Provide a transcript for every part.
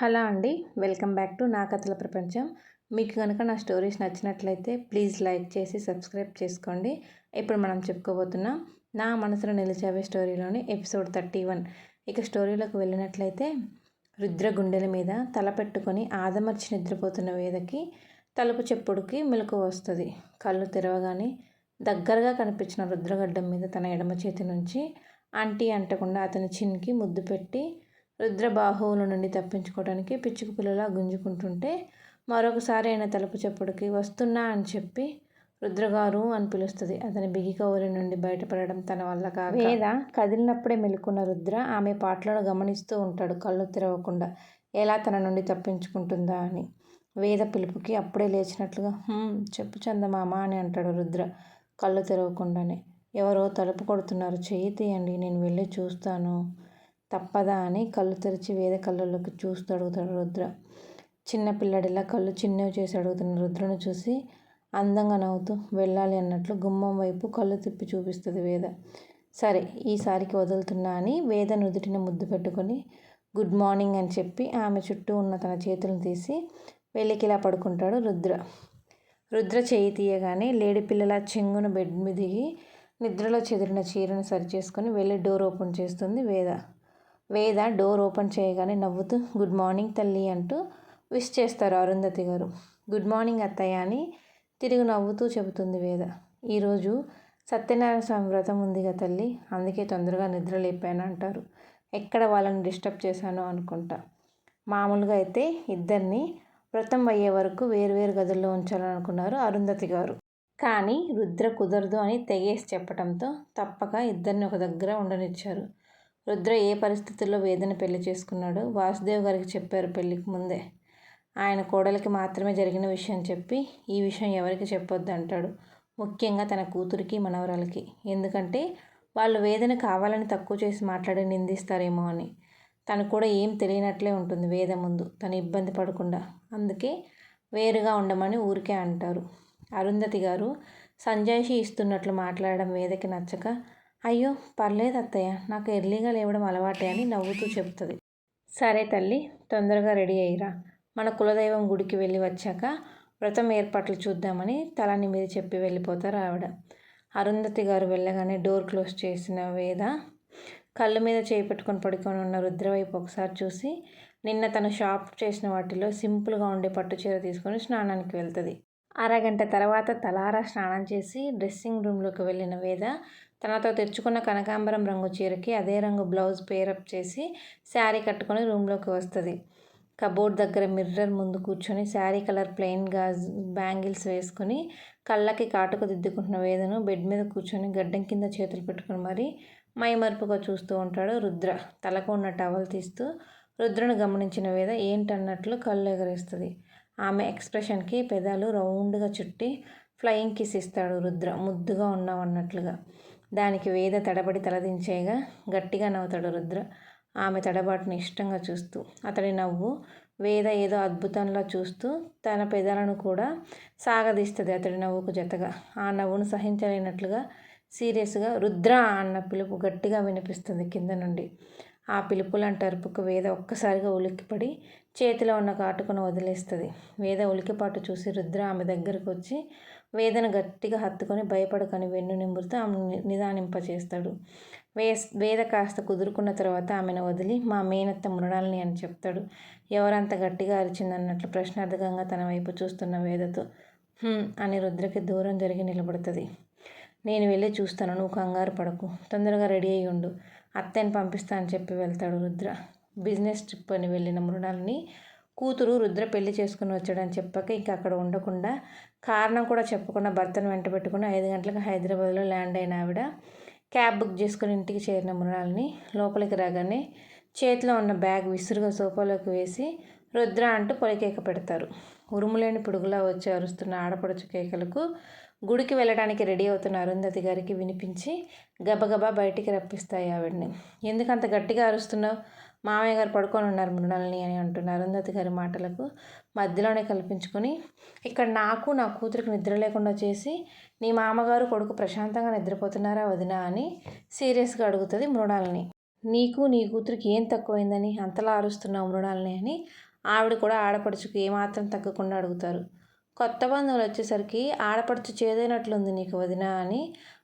Hello అండి welcome back to నా కథల ప్రపంచం. మీకు కనుక నా స్టోరీస్ నచ్చినట్లయితే ప్లీజ్ లైక్ చేసి సబ్స్క్రైబ్ చేసుకోండి. ఇప్పుడు మనం చెప్పుకోబోతున్నాం నా మనసులో నిలిచావే స్టోరీలోని ఎపిసోడ్ థర్టీ వన్. ఇక స్టోరీలోకి వెళ్ళినట్లయితే రుద్ర గుండెల మీద తల పెట్టుకొని ఆదమర్చి నిద్రపోతున్న వేదకి తలుపు చెప్పుడుకి మెలకు వస్తుంది. కళ్ళు తెరవగానే దగ్గరగా కనిపించిన రుద్రగడ్డం మీద తన ఎడమ చేతి నుంచి అంటీ అంటకుండా అతని చిన్కి ముద్దు పెట్టి రుద్రబాహువుల నుండి తప్పించుకోవడానికి పిచ్చుకు పిల్లలా గుంజుకుంటుంటే మరొకసారి ఆయన తలుపు చెప్పుడికి వస్తున్నా అని చెప్పి రుద్రగారు అని పిలుస్తుంది. అతని బిగి కౌరి నుండి బయటపడడం తన వల్ల కాదు వేద కదిలినప్పుడే మెలుకున్న రుద్ర ఆమె పాటలను గమనిస్తూ ఉంటాడు కళ్ళు తెరవకుండా. ఎలా తన నుండి తప్పించుకుంటుందా అని. వేద పిలుపుకి అప్పుడే లేచినట్లుగా చెప్పు చందమామ అని అంటాడు రుద్ర కళ్ళు తెరవకుండానే. ఎవరో తలుపు కొడుతున్నారు. చేయి తీయండి. నేను వెళ్ళి చూస్తాను. తప్పదా అని కళ్ళు తెరిచి వేద కళ్ళలోకి చూస్తూ అడుగుతాడు రుద్ర. చిన్నపిల్లడిలా కళ్ళు చిన్నవి చేసి అడుగుతున్న రుద్రను చూసి అందంగా నవ్వుతూ వెళ్ళాలి అన్నట్లు గుమ్మం వైపు కళ్ళు తిప్పి చూపిస్తుంది వేద. సరే ఈసారికి వదులుతున్నా అని వేద నుదుటిన ముద్దు పెట్టుకొని గుడ్ మార్నింగ్ అని చెప్పి ఆమె చుట్టూ ఉన్న తన చేతులను తీసి వెళ్ళికిలా పడుకుంటాడు రుద్ర. రుద్ర చేయి తీయగానే లేడి పిల్లల చెంగున బెడ్ మీద దిగి నిద్రలో చెదిరిన చీరను సరిచేసుకొని వెళ్ళి డోర్ ఓపెన్ చేస్తుంది వేద. వేద డోర్ ఓపెన్ చేయగానే నవ్వుతూ గుడ్ మార్నింగ్ తల్లి అంటూ విష్ చేస్తారు అరుంధతి గారు. గుడ్ మార్నింగ్ అత్తయ్య అని తిరిగి నవ్వుతూ చెబుతుంది వేద. ఈరోజు సత్యనారాయణ స్వామి వ్రతం ఉందిగా తల్లి అందుకే తొందరగా నిద్ర లేపాను అంటారు. ఎక్కడ వాళ్ళని డిస్టర్బ్ చేశానో అనుకుంటా. మామూలుగా అయితే ఇద్దరిని వ్రతం అయ్యే వరకు వేరువేరు గదుల్లో ఉంచాలనుకున్నారు అరుంధతి గారు. కానీ రుద్ర కుదరదు అని తెగేసి చెప్పడంతో తప్పక ఇద్దరిని ఒక దగ్గర ఉండనిచ్చారు. రుద్ర ఏ పరిస్థితుల్లో వేదన పెళ్ళి చేసుకున్నాడో వాసుదేవ్ గారికి చెప్పారు పెళ్ళికి ముందే. ఆయన కోడలికి మాత్రమే జరిగిన విషయం చెప్పి ఈ విషయం ఎవరికి చెప్పొద్దు అంటాడు. ముఖ్యంగా తన కూతురికి మనవరాలకి. ఎందుకంటే వాళ్ళు వేదన కావాలని తక్కువ చేసి మాట్లాడి నిందిస్తారేమో అని. తను కూడా ఏం తెలియనట్లే ఉంటుంది వేద ముందు. తను ఇబ్బంది పడకుండా. అందుకే వేరుగా ఉండమని ఊరికే అంటారు. అరుంధతి గారు సంజాయిషి ఇస్తున్నట్లు మాట్లాడడం వేదకి నచ్చక అయ్యో పర్లేదు అత్తయ్య. నాకు ఎర్లీగా లేవడం అలవాటే అని నవ్వుతూ చెబుతుంది. సరే తల్లి తొందరగా రెడీ అయ్యిరా. మన కులదైవం గుడికి వెళ్ళి వచ్చాక వ్రతం ఏర్పాట్లు చూద్దామని తలని మీద చెప్పి వెళ్ళిపోతారు ఆవిడ అరుంధతి గారు వెళ్ళగానే డోర్ క్లోజ్ చేసిన వేద కళ్ళు మీద చేయి పెట్టుకొని పడుకొని ఉన్న రుద్రవైపు ఒకసారి చూసి నిన్న తను షాప్ చేసిన వాటిలో సింపుల్గా ఉండే పట్టు చీర తీసుకొని స్నానానికి వెళ్తుంది. అరగంట తర్వాత తలారా స్నానం చేసి డ్రెస్సింగ్ రూమ్లోకి వెళ్ళిన వేద తనతో తెచ్చుకున్న కనకాంబరం రంగు చీరకి అదే రంగు బ్లౌజ్ పేరప్ చేసి శారీ కట్టుకొని రూమ్లోకి వస్తుంది. కబోర్డ్ దగ్గర మిర్రర్ ముందు కూర్చొని శారీ కలర్ ప్లెయిన్ గాజ్ బ్యాంగిల్స్ వేసుకొని కళ్ళకి కాటుకు దిద్దుకుంటున్న వేదను బెడ్ మీద కూర్చొని గడ్డం కింద చేతులు పెట్టుకుని మరీ మైమరుపుగా చూస్తూ ఉంటాడు రుద్ర. తలకు ఉన్న టవల్ తీస్తూ రుద్రను గమనించిన వేద ఏంటన్నట్లు కళ్ళు ఎగరేస్తుంది. ఆమె ఎక్స్ప్రెషన్కి పెదాలు రౌండ్గా చుట్టి ఫ్లయింగ్ కిస్ ఇస్తాడు రుద్ర. ముద్దుగా ఉన్నావు అన్నట్లుగా దానికి వేద తడబడి తలదించేయగా గట్టిగా నవ్వుతాడు రుద్ర. ఆమె తడబాటుని ఇష్టంగా చూస్తూ అతడి నవ్వు వేద ఏదో అద్భుతంలా చూస్తూ తన పెదాలను కూడా సాగదీస్తుంది అతడి నవ్వుకు జతగా. ఆ నవ్వును సహించలేనట్లుగా సీరియస్గా రుద్ర అన్న పిలుపు గట్టిగా వినిపిస్తుంది కింద నుండి. ఆ పిలుపులంటే అరుపుకు వేద ఒక్కసారిగా ఉలిక్కిపడి చేతిలో ఉన్న కాటుకును వదిలేస్తుంది. వేద ఉలికిపాటు చూసి రుద్ర ఆమె దగ్గరకు వచ్చి వేదన గట్టిగా హత్తుకొని భయపడకని వెన్ను నింపుతూ ఆమెను నిదానింపచేస్తాడు. వే వేద కాస్త కుదురుకున్న తర్వాత ఆమెను వదిలి మా మేనత్త మృణాలని అని చెప్తాడు. ఎవరంత గట్టిగా అరిచిందన్నట్లు ప్రశ్నార్థకంగా తన వైపు చూస్తున్న వేదతో అని రుద్రకి దూరం జరిగి నిలబడుతుంది. నేను వెళ్ళి చూస్తాను నువ్వు కంగారు పడకు. తొందరగా రెడీ అయ్యి ఉండు. అత్తని పంపిస్తా అని చెప్పి వెళ్తాడు రుద్ర. బిజినెస్ ట్రిప్ అని వెళ్ళిన మృణాలని కూతురు రుద్ర పెళ్ళి చేసుకుని వచ్చాడని చెప్పాక ఇంకా అక్కడ ఉండకుండా కారణం కూడా చెప్పకుండా భర్తను వెంట పెట్టుకుని ఐదు గంటలకు హైదరాబాద్లో ల్యాండ్ అయిన ఆవిడ క్యాబ్ బుక్ చేసుకుని ఇంటికి చేరిన మృణాలని లోపలికి రాగానే చేతిలో ఉన్న బ్యాగ్ విసురుగా సోఫాలోకి వేసి రుద్ర అంటూ పొలికేక పెడతారు. ఉరుములేని పిడుగులా వచ్చి అరుస్తున్న ఆడపడుచు కేకలకు గుడికి వెళ్ళడానికి రెడీ అవుతున్న అరుంధతి గారికి వినిపించి గబగబా బయటికి రప్పిస్తాయి ఆవిడని. ఎందుకంత గట్టిగా అరుస్తున్నావు? మామయ్య గారు పడుకొని ఉన్నారు మృణాలని అని అంటున్నారు అరుంధతి గారి మాటలకు మధ్యలోనే కల్పించుకొని ఇక్కడ నాకు నా కూతురికి నిద్ర లేకుండా చేసి నీ మామగారు కొడుకు ప్రశాంతంగా నిద్రపోతున్నారా వదినా అని సీరియస్గా అడుగుతుంది మృణాలని. నీకు నీ కూతురికి ఏం తక్కువైందని అంతలా అరుస్తున్నావు మృణాలని అని ఆవిడ కూడా ఆడపడుచుకు ఏమాత్రం తగ్గకుండా అడుగుతారు. కొత్త బంధువులు వచ్చేసరికి ఆడపడుచు చేదైనట్లుంది నీకు వదిన అని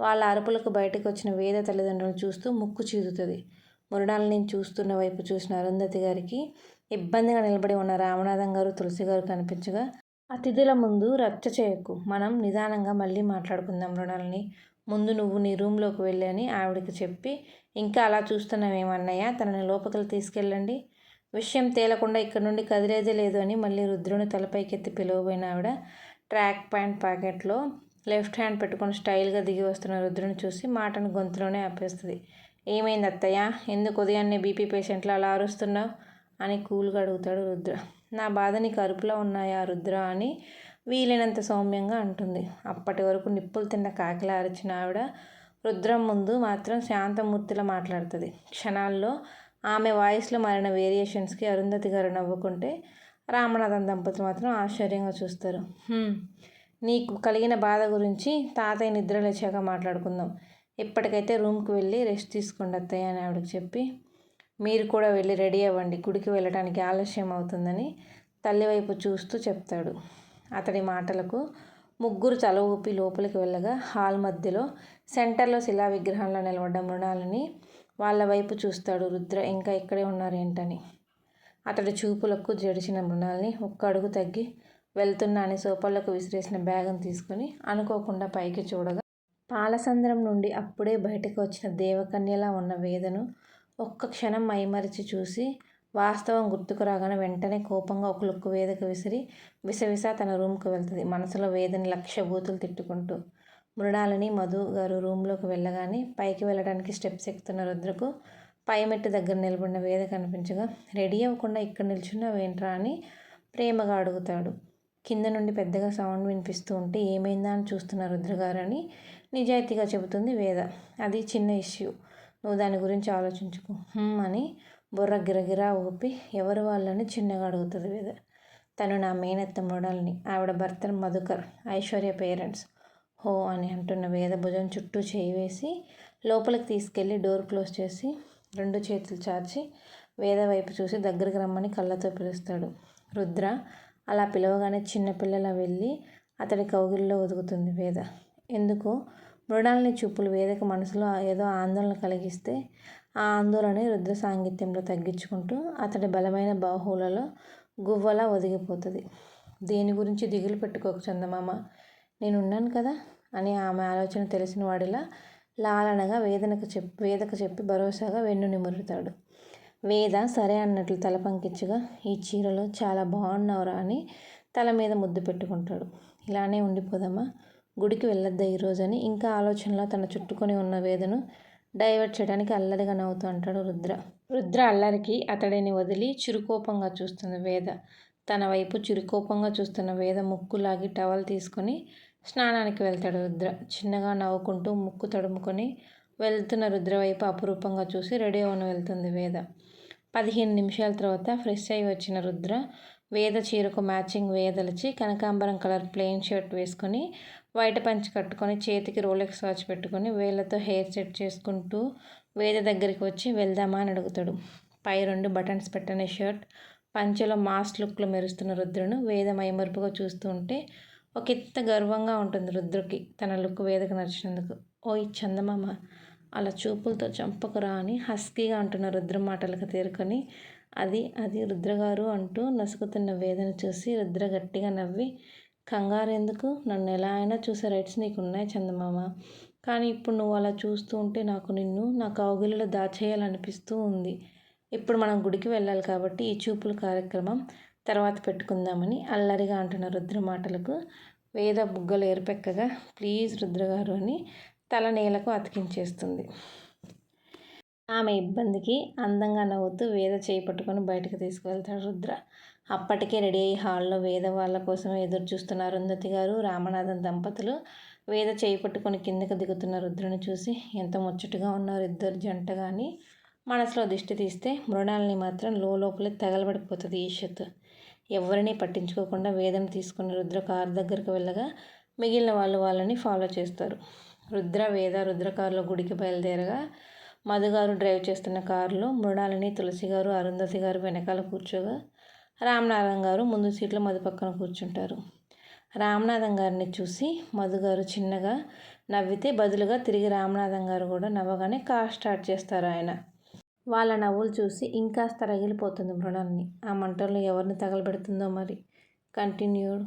వాళ్ళ అరుపులకు బయటకు వచ్చిన వేద తల్లిదండ్రులను చూస్తూ ముక్కు చీదుతుంది. మురడాలని చూస్తున్న వైపు చూసిన అరుంధతి గారికి ఇబ్బందిగా నిలబడి ఉన్న రామనాథం గారు తులసి గారు కనిపించగా అతిథుల ముందు రచ్చ చేయకు. మనం నిదానంగా మళ్ళీ మాట్లాడుకుందాం మృణాలని. ముందు నువ్వు నీ రూమ్లోకి వెళ్ళి అని ఆవిడకి చెప్పి ఇంకా అలా చూస్తున్నామేమన్నయ్య తనని లోపలికి తీసుకెళ్ళండి. విషయం తేలకుండా ఇక్కడ నుండి కదిలేదే లేదు అని మళ్ళీ రుద్రుని తలపైకెత్తి పిలువబోయిన ఆవిడ ట్రాక్ ప్యాంట్ ప్యాకెట్లో లెఫ్ట్ హ్యాండ్ పెట్టుకొని స్టైల్గా దిగి వస్తున్న రుద్రుని చూసి మాటను గొంతులోనే ఆపేస్తుంది. ఏమైంది అత్తయ్య? ఎందుకు ఉదయాన్నే బీపీ పేషెంట్లు అలా అరుస్తున్నావు? అని కూల్గా అడుగుతాడు రుద్ర. నా బాధ నీకు అరుపులో ఉన్నాయా రుద్ర అని వీలైనంత సౌమ్యంగా అంటుంది. అప్పటి వరకు నిప్పులు తిన్న కాకిలా అరిచిన ఆవిడ రుద్రం ముందు మాత్రం శాంతమూర్తిలో మాట్లాడుతుంది. క్షణాల్లో ఆమె వాయిస్లో మారిన వేరియేషన్స్కి అరుంధతి గారు నవ్వుకుంటే రామనాథన్ దంపతులు మాత్రం ఆశ్చర్యంగా చూస్తారు. నీకు కలిగిన బాధ గురించి తాతయ్య నిద్ర లేచాక మాట్లాడుకుందాం. ఇప్పటికైతే రూమ్కి వెళ్ళి రెస్ట్ తీసుకోండి అత్తయ్య అని ఆవిడకి చెప్పి మీరు కూడా వెళ్ళి రెడీ అవ్వండి గుడికి వెళ్ళడానికి ఆలస్యం అవుతుందని తల్లి వైపు చూస్తూ చెప్తాడు. అతడి మాటలకు ముగ్గురు తల ఊపి లోపలికి వెళ్ళగా హాల్ మధ్యలో సెంటర్లో శిలా విగ్రహంలో నిలబడ్డ మృణాలని వాళ్ళ వైపు చూస్తాడు రుద్ర. ఇంకా ఇక్కడే ఉన్నారేంటని? అతడి చూపులకు జడిచిన మృణాల్ని ఒక్క అడుగు తగ్గి వెళ్తున్నా అని సోపాలకు విసిరేసిన బ్యాగ్ను తీసుకుని అనుకోకుండా పైకి చూడగా పాలసంద్రం నుండి అప్పుడే బయటకు వచ్చిన దేవకన్యలా ఉన్న వేదను ఒక్క క్షణం మైమరిచి చూసి వాస్తవం గుర్తుకు రాగానే వెంటనే కోపంగా ఒక లుక్కు వేదకు విసిరి విసవిస తన రూమ్కు వెళ్తుంది. మనసులో వేదని లక్ష బూతులు తిట్టుకుంటూ మృణాలని మధు గారు రూమ్లోకి వెళ్ళగానే పైకి వెళ్ళడానికి స్టెప్స్ ఎక్కుతున్న రుద్రకు పై మెట్టు దగ్గర నిలబడిన వేద కనిపించగా రెడీ అవ్వకుండా ఇక్కడ నిల్చున్నావేంట్రా? అని ప్రేమగా అడుగుతాడు. కింద నుండి పెద్దగా సౌండ్ వినిపిస్తూ ఉంటే ఏమైందా అని చూస్తున్న రుద్రగారు అని నిజాయితీగా చెబుతుంది వేద. అది చిన్న ఇష్యూ. నువ్వు దాని గురించి ఆలోచించుకో. అని బుర్ర గిరగిరా ఊపి ఎవరు వాళ్ళని చిన్నగా అడుగుతుంది వేద. తను నా మేనత్త మృడాలని. ఆవిడ భర్త మధుకర్ ఐశ్వర్య పేరెంట్స్. హో అని అంటున్న వేద భుజం చుట్టూ చేయి వేసి లోపలికి తీసుకెళ్ళి డోర్ క్లోజ్ చేసి రెండు చేతులు చాచి వేద వైపు చూసి దగ్గరికి రమ్మని కళ్ళతో పిలుస్తాడు. రుద్ర అలా పిలవగానే చిన్నపిల్లల వెళ్ళి అతడి కౌగిల్లో ఒదుగుతుంది వేద. ఎందుకు? మృణాలని చూపులు వేదక మనసులో ఏదో ఆందోళన కలిగిస్తే ఆ ఆందోళన రుద్ర సాంగిత్యంలో తగ్గించుకుంటూ అతడి బలమైన బాహువులలో గువ్వలా ఒదిగిపోతుంది. దేని గురించి దిగులు పెట్టుకోక చందమామ నేనున్నాను కదా అని ఆమె ఆలోచన తెలిసిన వాడిలా లాలనగా వేదనకు చెప్పి వేదక చెప్పి భరోసాగా వెన్ను నిమురుతాడు వేద సరే అన్నట్లు తల పంకించగా ఈ చీరలో చాలా బాగున్నావురా అని తల మీద ముద్దు పెట్టుకుంటాడు. ఇలానే ఉండిపోదామా గుడికి వెళ్ళొద్దా ఈరోజని ఇంకా ఆలోచనలో తన చుట్టుకొని ఉన్న వేదను డైవర్ట్ చేయడానికి అల్లరిగా నవ్వుతూ అంటాడు రుద్ర. రుద్ర అల్లరికి అతడిని వదిలి చురుకోపంగా చూస్తుంది వేద తన వైపు చురుకోపంగా చూస్తున్న వేద ముక్కు లాగి టవల్ తీసుకొని స్నానానికి వెళ్తాడు రుద్ర. చిన్నగా నవ్వుకుంటూ ముక్కు తడుముకొని వెళ్తున్న రుద్ర వైపు అపురూపంగా చూసి రెడీ అవని వెళ్తుంది వేద. పదిహేను నిమిషాల తర్వాత ఫ్రెష్ అయి వచ్చిన రుద్ర వేద చీరకు మ్యాచింగ్ వేదలిచి కనకాంబరం కలర్ ప్లెయిన్ షర్ట్ వేసుకొని వైట్ పంచి కట్టుకొని చేతికి రోలెక్స్ వాచ్ పెట్టుకొని వేళ్ళతో హెయిర్ సెట్ చేసుకుంటూ వేద దగ్గరికి వచ్చి వెళ్దామా అని అడుగుతాడు. పై రెండు బటన్స్ పెట్టని షర్ట్ పంచెలో మాస్ లుక్లో మెరుస్తున్న రుద్రును వేద మైమరుపుగా చూస్తూ ఉంటే ఒక ఇంత గర్వంగా ఉంటుంది రుద్రుకి తన లుక్ వేదకు నచ్చినందుకు. ఓ ఈ చందమామ అలా చూపులతో చంపకురా అని హస్కీగా అంటున్న రుద్ర మాటలకు తేరుకొని అది అది రుద్రగారు అంటూ నసుకుతున్న వేదన చూసి రుద్ర గట్టిగా నవ్వి కంగారు ఎందుకు నన్ను ఎలా అయినా చూసే రైట్స్ నీకు ఉన్నాయి చందమామ. కానీ ఇప్పుడు నువ్వు అలా చూస్తూ ఉంటే నాకు నిన్ను నా కౌగిలిలో దాచేయాలనిపిస్తూ ఉంది. ఇప్పుడు మనం గుడికి వెళ్ళాలి కాబట్టి ఈ చూపుల కార్యక్రమం తర్వాత పెట్టుకుందామని అల్లరిగా అంటున్న రుద్ర మాటలకు వేద బుగ్గలు ఏర్పెక్కగా ప్లీజ్ రుద్రగారు అని తల నేలకు అతికించేస్తుంది. ఆమె ఇబ్బందికి అందంగా నవ్వుతూ వేద చేయి పట్టుకొని బయటకు తీసుకువెళ్తాడు రుద్ర. అప్పటికే రెడీ అయ్యి హాల్లో వేద వాళ్ళ కోసం ఎదురు చూస్తున్న అరుంధతి గారు రామనాథన్ దంపతులు. వేద చేయి పట్టుకొని కిందకు దిగుతున్న రుద్రను చూసి ఎంత ముచ్చటగా ఉన్నారు ఇద్దరు జంట కానీ మనసులో దిష్టి తీస్తే మృణాలని మాత్రం లోపలే తగలబడిపోతుంది ఈషత్. ఎవరిని పట్టించుకోకుండా వేదం తీసుకున్న రుద్ర కారు దగ్గరకు వెళ్ళగా మిగిలిన వాళ్ళు వాళ్ళని ఫాలో చేస్తారు. రుద్ర వేద రుద్ర కారులో గుడికి బయలుదేరగా మధుగారు డ్రైవ్ చేస్తున్న కారులో మృణాలని తులసి గారు అరుంధతి గారు వెనకాల కూర్చోగా రామనాథం గారు ముందు సీట్లో మధు పక్కన కూర్చుంటారు. రామనాథం గారిని చూసి మధుగారు చిన్నగా నవ్వితే బదులుగా తిరిగి రామనాథం గారు కూడా నవ్వగానే కార్ స్టార్ట్ చేస్తారు ఆయన. వాళ్ళ నవ్వులు చూసి ఇంకాస్త రగిలిపోతుంది మృణాలని. ఆ మంటల్లో ఎవరిని తగలబెడుతుందో మరి? కంటిన్యూడ్